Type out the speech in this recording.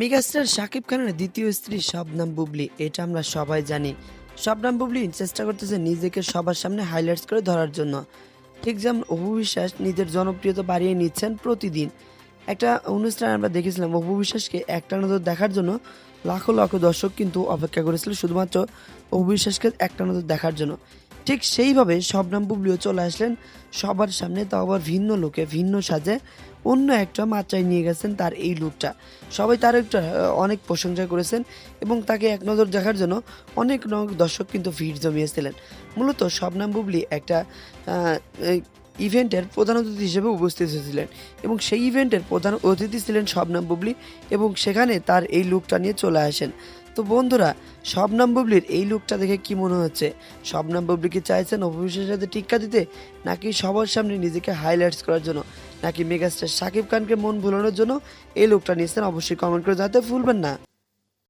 Megastar Shakib খানের দ্বিতীয় স্ত্রী শবনাম বুবলি, এটা আমরা সবাই জানি। শবনাম বুবলি চেষ্টা করতেছে নিজেকে সবার সামনে হাইলাইটস করে ধরার জন্য। ঠিক যেমন অপু বিশ্বাস নিজের জনপ্রিয়তা বাড়িয়ে নিচ্ছেন প্রতিদিন। একটা অনুষ্ঠান আমরা দেখেছিলাম অপু বিশ্বাসকে একটা নজর দেখার জন্য লাখো লাখো দর্শক কিন্তু অপেক্ষা করেছিল শুধুমাত্র অপু বিশ্বাসকে একটা নজর দেখার জন্য। ঠিক সেইভাবে শবনাম বুবলিও চলে আসলেন সবার সামনে তা আবার ভিন্ন লোকে, ভিন্ন সাজে। অন্য একটা মাত্রায় নিয়ে গেছেন তার এই লুকটা। সবাই তার একটা অনেক প্রশংসা করেছেন এবং তাকে এক নজর দেখার জন্য অনেক দর্শক কিন্তু ভিড় জমিয়েছিলেন। মূলত শবনাম বুবলি একটা ইভেন্টের প্রধান অতিথি হিসেবে উপস্থিত হয়েছিলেন এবং সেই ইভেন্টের প্রধান অতিথি ছিলেন শবনাম বুবলি এবং সেখানে তার এই লুকটা নিয়ে চলে আসেন। তো বন্ধুরা, শবনাম বুবলির এই লুকটা দেখে কি মনে হচ্ছে? শবনাম বুবলি কি চাইছেন অভিষেকের সাথে টিক্কা দিতে, নাকি সবার সামনে নিজেকে হাইলাইটস করার জন্য, নাকি মেগাস্টার শাকিব খানকে মন ভুলানোর জন্য এই লুকটা নিয়েছেন? অবশ্যই কমেন্ট করে জানাতে ভুলবেন না।